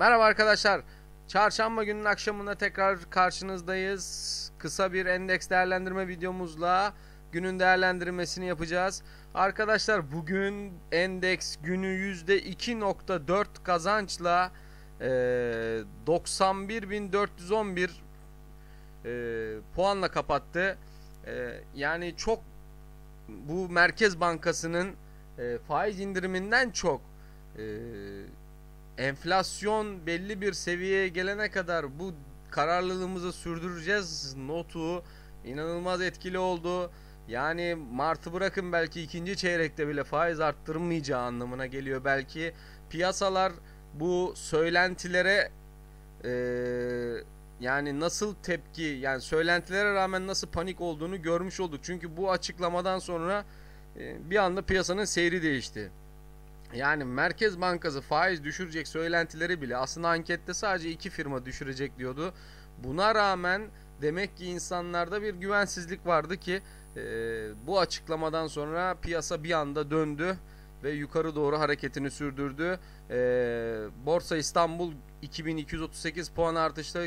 Merhaba arkadaşlar. Çarşamba günün akşamında tekrar karşınızdayız. Kısa bir endeks değerlendirme videomuzla günün değerlendirmesini yapacağız. Arkadaşlar bugün endeks günü %2.4 kazançla e, 91.411 e, puanla kapattı. E, yani çok bu Merkez Bankası'nın e, faiz indiriminden çok e, enflasyon belli bir seviyeye gelene kadar bu kararlılığımızı sürdüreceğiz notu inanılmaz etkili oldu. Yani Mart'ı bırakın belki ikinci çeyrekte bile faiz arttırmayacağı anlamına geliyor belki. Piyasalar bu söylentilere e, yani nasıl tepki yani söylentilere rağmen nasıl panik olduğunu görmüş olduk. Çünkü bu açıklamadan sonra e, bir anda piyasanın seyri değişti. Yani Merkez Bankası faiz düşürecek söylentileri bile aslında ankette sadece iki firma düşürecek diyordu. Buna rağmen demek ki insanlarda bir güvensizlik vardı ki e, bu açıklamadan sonra piyasa bir anda döndü ve yukarı doğru hareketini sürdürdü. E, Borsa İstanbul 2238 puan artışla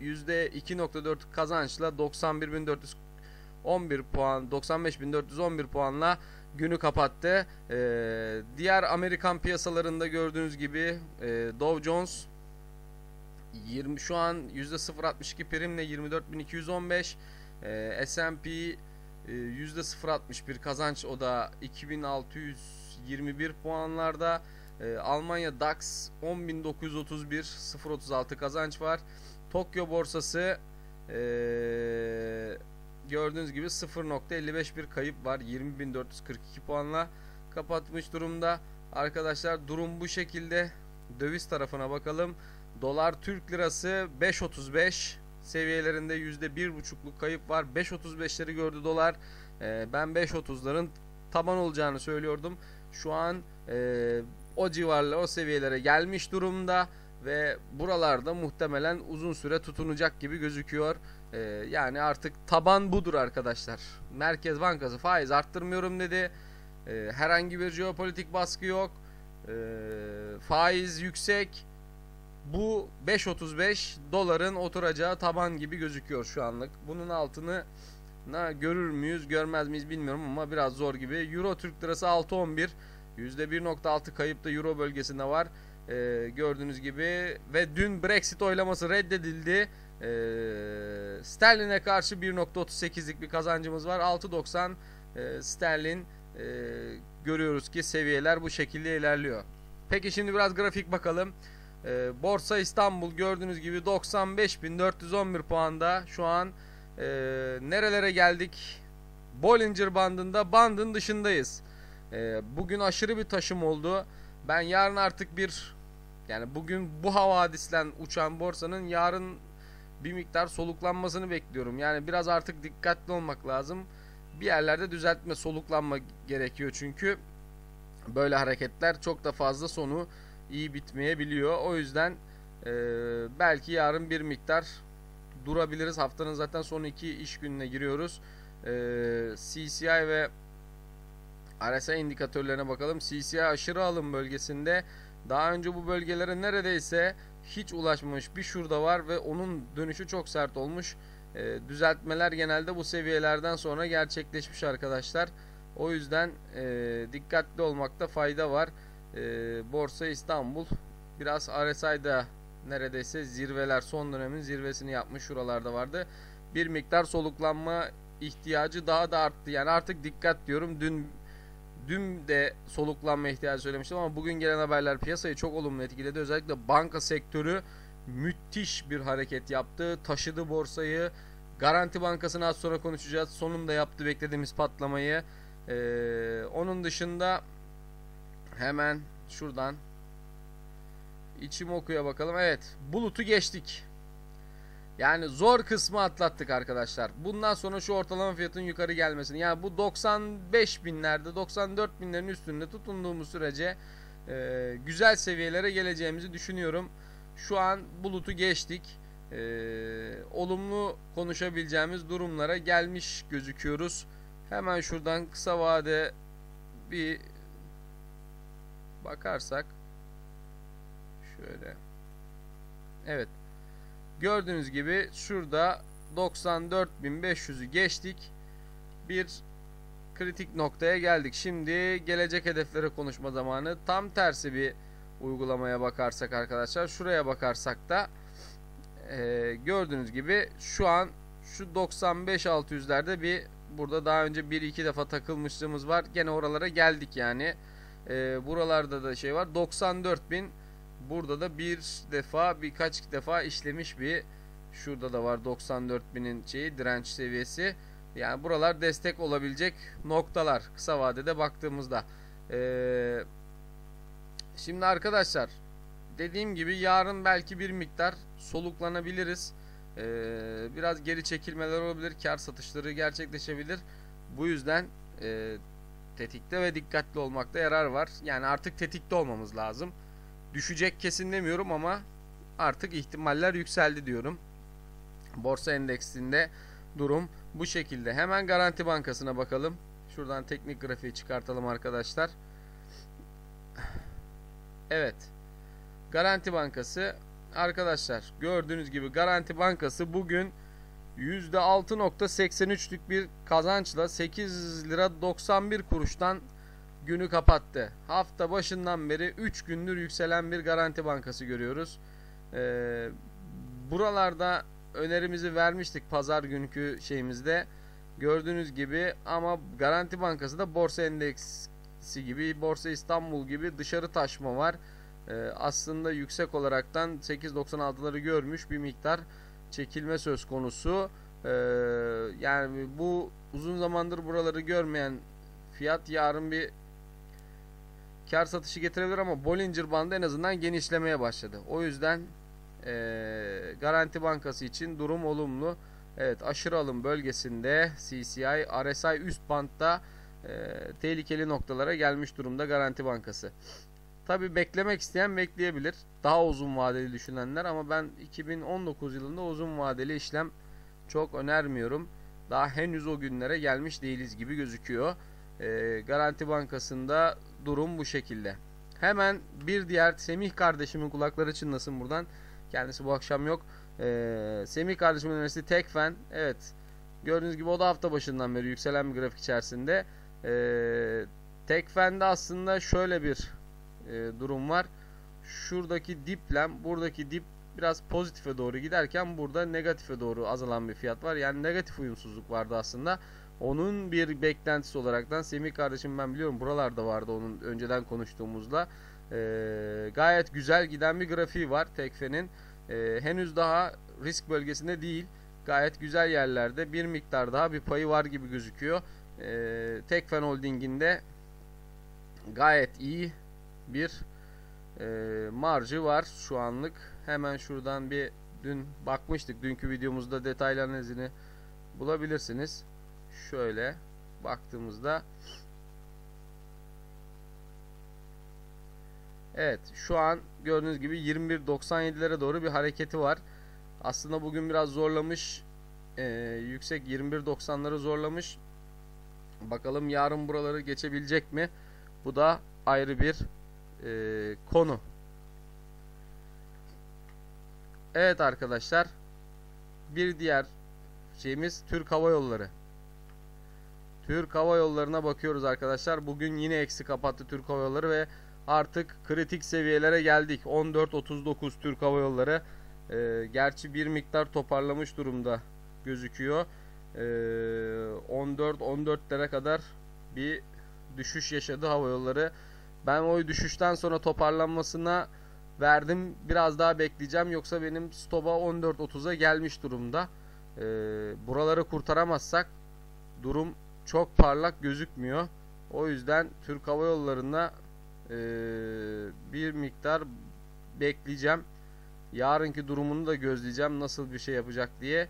%2.4 kazançla 91.411 puan 95.411 puanla günü kapattı. Ee, diğer Amerikan piyasalarında gördüğünüz gibi e, Dow Jones 20 şu an %0.62 primle 24.215 e, S&P e, %0.61 kazanç o da 2621 puanlarda. E, Almanya DAX 10.931 0.36 kazanç var Tokyo borsası eee gördüğünüz gibi 0.55 bir kayıp var. 20.442 puanla kapatmış durumda. Arkadaşlar durum bu şekilde. Döviz tarafına bakalım. Dolar Türk lirası 5.35 seviyelerinde %1.5'luk kayıp var. 5.35'leri gördü dolar. Ee, ben 5.30'ların taban olacağını söylüyordum. Şu an e, o civarla o seviyelere gelmiş durumda ve buralarda muhtemelen uzun süre tutunacak gibi gözüküyor. Ee, yani artık taban budur arkadaşlar. Merkez Bankası faiz arttırmıyorum dedi. Ee, herhangi bir jeopolitik baskı yok. Ee, faiz yüksek. Bu 5.35 doların oturacağı taban gibi gözüküyor şu anlık. Bunun altını na görür müyüz görmez miyiz bilmiyorum ama biraz zor gibi. Euro Türk Lirası 6.11 %1.6 kayıp da Euro bölgesinde var. Ee, gördüğünüz gibi ve dün Brexit oylaması reddedildi. Ee, sterline karşı 1.38'lik bir kazancımız var. 6.90 e, sterlin e, görüyoruz ki seviyeler bu şekilde ilerliyor. Peki şimdi biraz grafik bakalım. E, Borsa İstanbul gördüğünüz gibi 95.411 puanda şu an e, nerelere geldik? Bollinger bandında bandın dışındayız. E, bugün aşırı bir taşım oldu. Ben yarın artık bir yani bugün bu havadislen uçan borsanın yarın bir miktar soluklanmasını bekliyorum. Yani biraz artık dikkatli olmak lazım. Bir yerlerde düzeltme, soluklanma gerekiyor çünkü böyle hareketler çok da fazla sonu iyi bitmeyebiliyor. O yüzden e, belki yarın bir miktar durabiliriz. Haftanın zaten son iki iş gününe giriyoruz. E, CCI ve RSI indikatörlerine bakalım. CCI aşırı alım bölgesinde. Daha önce bu bölgelere neredeyse hiç ulaşmamış bir şurada var ve onun dönüşü çok sert olmuş. E, düzeltmeler genelde bu seviyelerden sonra gerçekleşmiş arkadaşlar. O yüzden e, dikkatli olmakta fayda var. E, Borsa İstanbul biraz RSI'da neredeyse zirveler son dönemin zirvesini yapmış şuralarda vardı. Bir miktar soluklanma ihtiyacı daha da arttı. Yani artık dikkat diyorum. Dün Dün de soluklanma ihtiyacı söylemiştim ama bugün gelen haberler piyasayı çok olumlu etkiledi. Özellikle banka sektörü müthiş bir hareket yaptı. Taşıdı borsayı. Garanti Bankası'nı az sonra konuşacağız. Sonunda yaptı beklediğimiz patlamayı. Ee, onun dışında hemen şuradan içim okuya bakalım. Evet bulutu geçtik. Yani zor kısmı atlattık arkadaşlar. Bundan sonra şu ortalama fiyatın yukarı gelmesini yani bu 95 binlerde 94 binlerin üstünde tutunduğumuz sürece e, güzel seviyelere geleceğimizi düşünüyorum. Şu an bulutu geçtik. e, olumlu konuşabileceğimiz durumlara gelmiş gözüküyoruz. Hemen şuradan kısa vade bir bakarsak şöyle Evet. Gördüğünüz gibi şurada 94.500'ü geçtik. Bir kritik noktaya geldik. Şimdi gelecek hedeflere konuşma zamanı. Tam tersi bir uygulamaya bakarsak arkadaşlar. Şuraya bakarsak da e, gördüğünüz gibi şu an şu 95-600'lerde bir burada daha önce 1-2 defa takılmışlığımız var. Gene oralara geldik yani. E, buralarda da şey var. 94.000 Burada da bir defa birkaç defa işlemiş bir şurada da var 94.000'in şeyi direnç seviyesi. Yani buralar destek olabilecek noktalar kısa vadede baktığımızda. Ee, şimdi arkadaşlar dediğim gibi yarın belki bir miktar soluklanabiliriz. Ee, biraz geri çekilmeler olabilir. Kar satışları gerçekleşebilir. Bu yüzden e, tetikte ve dikkatli olmakta yarar var. Yani artık tetikte olmamız lazım düşecek kesin demiyorum ama artık ihtimaller yükseldi diyorum. Borsa endeksinde durum bu şekilde. Hemen Garanti Bankası'na bakalım. Şuradan teknik grafiği çıkartalım arkadaşlar. Evet. Garanti Bankası arkadaşlar gördüğünüz gibi Garanti Bankası bugün %6.83'lük bir kazançla 8 lira 91 kuruştan günü kapattı. Hafta başından beri 3 gündür yükselen bir Garanti Bankası görüyoruz. Ee, buralarda önerimizi vermiştik pazar günkü şeyimizde. Gördüğünüz gibi ama Garanti Bankası da borsa endeksi gibi, Borsa İstanbul gibi dışarı taşma var. Ee, aslında yüksek olaraktan 8.96'ları görmüş bir miktar çekilme söz konusu. Ee, yani bu uzun zamandır buraları görmeyen fiyat yarın bir kar satışı getirebilir ama Bollinger bandı en azından genişlemeye başladı. O yüzden e, Garanti Bankası için durum olumlu. Evet aşırı alım bölgesinde CCI, RSI üst bantta e, tehlikeli noktalara gelmiş durumda Garanti Bankası. Tabi beklemek isteyen bekleyebilir. Daha uzun vadeli düşünenler ama ben 2019 yılında uzun vadeli işlem çok önermiyorum. Daha henüz o günlere gelmiş değiliz gibi gözüküyor. E, Garanti Bankası'nda durum bu şekilde. Hemen bir diğer Semih kardeşimin kulakları çınlasın buradan. Kendisi bu akşam yok. E, Semih kardeşimin önerisi Tekfen. Evet. Gördüğünüz gibi o da hafta başından beri yükselen bir grafik içerisinde. E, Tekfen'de aslında şöyle bir e, durum var. Şuradaki diplem, buradaki dip biraz pozitife doğru giderken burada negatife doğru azalan bir fiyat var. Yani negatif uyumsuzluk vardı aslında. Onun bir beklentisi olaraktan Semih kardeşim ben biliyorum buralarda vardı onun önceden konuştuğumuzda. Ee, gayet güzel giden bir grafiği var Tekfe'nin. Ee, henüz daha risk bölgesinde değil. Gayet güzel yerlerde bir miktar daha bir payı var gibi gözüküyor. Ee, Tekfen Holding'in de gayet iyi bir e, marjı var şu anlık. Hemen şuradan bir dün bakmıştık. Dünkü videomuzda detaylı analizini bulabilirsiniz şöyle baktığımızda Evet şu an gördüğünüz gibi 21.97'lere doğru bir hareketi var. Aslında bugün biraz zorlamış. Ee, yüksek 21.90'ları zorlamış. Bakalım yarın buraları geçebilecek mi? Bu da ayrı bir e, konu. Evet arkadaşlar. Bir diğer şeyimiz Türk Hava Yolları. Türk Hava Yolları'na bakıyoruz arkadaşlar. Bugün yine eksi kapattı Türk Hava Yolları ve artık kritik seviyelere geldik. 14.39 Türk Hava Yolları. Ee, gerçi bir miktar toparlamış durumda gözüküyor. Ee, 14-14'lere kadar bir düşüş yaşadı hava yolları. Ben o düşüşten sonra toparlanmasına verdim. Biraz daha bekleyeceğim. Yoksa benim stopa 14.30'a gelmiş durumda. Ee, buraları kurtaramazsak durum çok parlak gözükmüyor. O yüzden Türk Hava Yolları'na e, bir miktar bekleyeceğim. Yarınki durumunu da gözleyeceğim. Nasıl bir şey yapacak diye.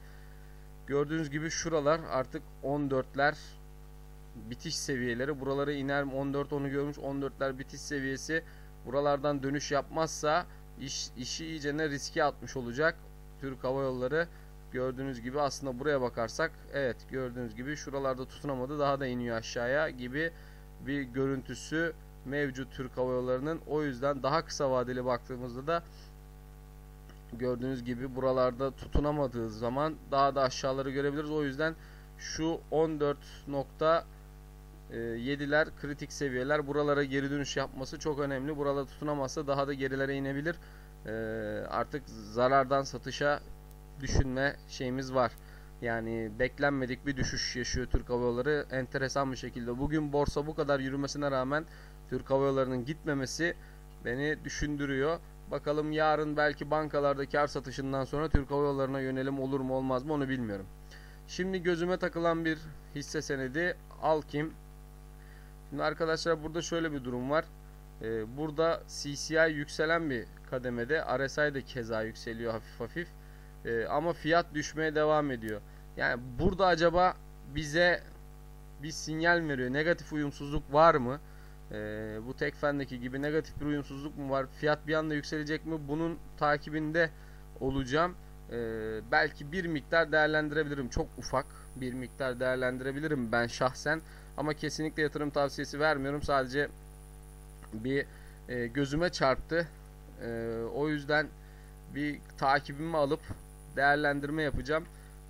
Gördüğünüz gibi şuralar artık 14'ler bitiş seviyeleri. Buraları iner 14 onu görmüş. 14'ler bitiş seviyesi. Buralardan dönüş yapmazsa iş, işi iyice ne riske atmış olacak. Türk Hava Yolları gördüğünüz gibi aslında buraya bakarsak evet gördüğünüz gibi şuralarda tutunamadı daha da iniyor aşağıya gibi bir görüntüsü mevcut Türk Hava Yolları'nın. O yüzden daha kısa vadeli baktığımızda da gördüğünüz gibi buralarda tutunamadığı zaman daha da aşağıları görebiliriz. O yüzden şu 14.7'ler kritik seviyeler. Buralara geri dönüş yapması çok önemli. Buralarda tutunamazsa daha da gerilere inebilir. Ee, artık zarardan satışa düşünme şeyimiz var. Yani beklenmedik bir düşüş yaşıyor Türk Hava Yolları. Enteresan bir şekilde. Bugün borsa bu kadar yürümesine rağmen Türk Hava Yolları'nın gitmemesi beni düşündürüyor. Bakalım yarın belki bankalarda kar satışından sonra Türk Hava Yolları'na yönelim olur mu olmaz mı onu bilmiyorum. Şimdi gözüme takılan bir hisse senedi Alkim. Şimdi arkadaşlar burada şöyle bir durum var. Ee, burada CCI yükselen bir kademede. RSI de keza yükseliyor hafif hafif. Ee, ama fiyat düşmeye devam ediyor. Yani burada acaba bize bir sinyal veriyor? Negatif uyumsuzluk var mı? Ee, bu Tekfen'deki gibi negatif bir uyumsuzluk mu var? Fiyat bir anda yükselecek mi? Bunun takibinde olacağım. Ee, belki bir miktar değerlendirebilirim. Çok ufak bir miktar değerlendirebilirim ben şahsen. Ama kesinlikle yatırım tavsiyesi vermiyorum. Sadece bir e, gözüme çarptı. E, o yüzden bir takibimi alıp değerlendirme yapacağım.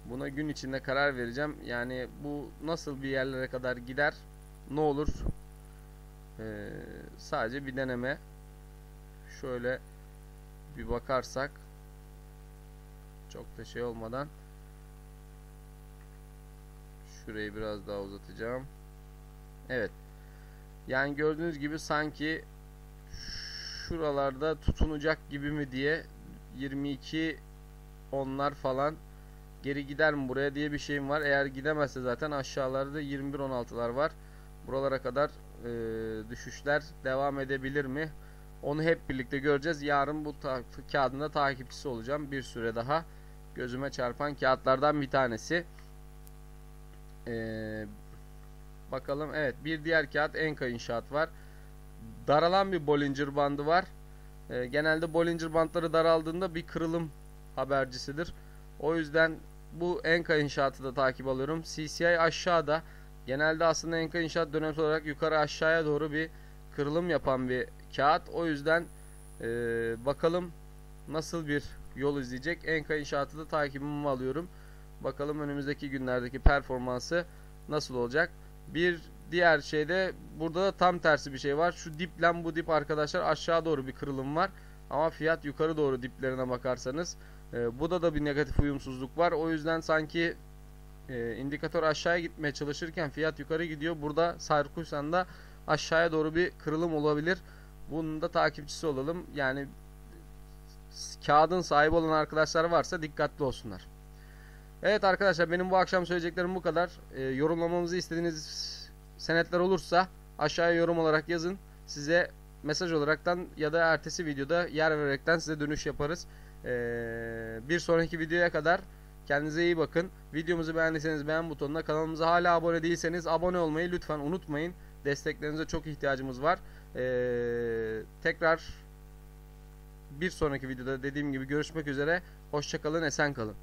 Buna gün içinde karar vereceğim. Yani bu nasıl bir yerlere kadar gider? Ne olur? Ee, sadece bir deneme. Şöyle bir bakarsak çok da şey olmadan şurayı biraz daha uzatacağım. Evet. Yani gördüğünüz gibi sanki şuralarda tutunacak gibi mi diye 22 onlar falan geri gider mi buraya diye bir şeyim var. Eğer gidemezse zaten aşağılarda 21 16'lar var. Buralara kadar e, düşüşler devam edebilir mi? Onu hep birlikte göreceğiz. Yarın bu ta kağıdında takipçisi olacağım. Bir süre daha gözüme çarpan kağıtlardan bir tanesi. Ee, bakalım. Evet bir diğer kağıt Enka İnşaat var. Daralan bir Bollinger bandı var. Ee, genelde Bollinger bandları daraldığında bir kırılım habercisidir. O yüzden bu Enka İnşaatı da takip alıyorum. CCI aşağıda. Genelde aslında Enka İnşaat dönemsel olarak yukarı aşağıya doğru bir kırılım yapan bir kağıt. O yüzden e, bakalım nasıl bir yol izleyecek. Enka İnşaatı da takibimi alıyorum. Bakalım önümüzdeki günlerdeki performansı nasıl olacak. Bir diğer şeyde burada da tam tersi bir şey var. Şu diple bu dip arkadaşlar aşağı doğru bir kırılım var. Ama fiyat yukarı doğru diplerine bakarsanız e, bu da da bir negatif uyumsuzluk var. O yüzden sanki e, indikatör aşağıya gitmeye çalışırken fiyat yukarı gidiyor. Burada Sarkusan'da aşağıya doğru bir kırılım olabilir. Bunun da takipçisi olalım. Yani kağıdın sahibi olan arkadaşlar varsa dikkatli olsunlar. Evet arkadaşlar benim bu akşam söyleyeceklerim bu kadar. E, yorumlamamızı istediğiniz senetler olursa aşağıya yorum olarak yazın. Size mesaj olaraktan ya da ertesi videoda yer vererekten size dönüş yaparız. Ee, bir sonraki videoya kadar kendinize iyi bakın. Videomuzu beğendiyseniz beğen butonuna kanalımıza hala abone değilseniz abone olmayı lütfen unutmayın. Desteklerinize çok ihtiyacımız var. Ee, tekrar bir sonraki videoda dediğim gibi görüşmek üzere. Hoşçakalın, esen kalın.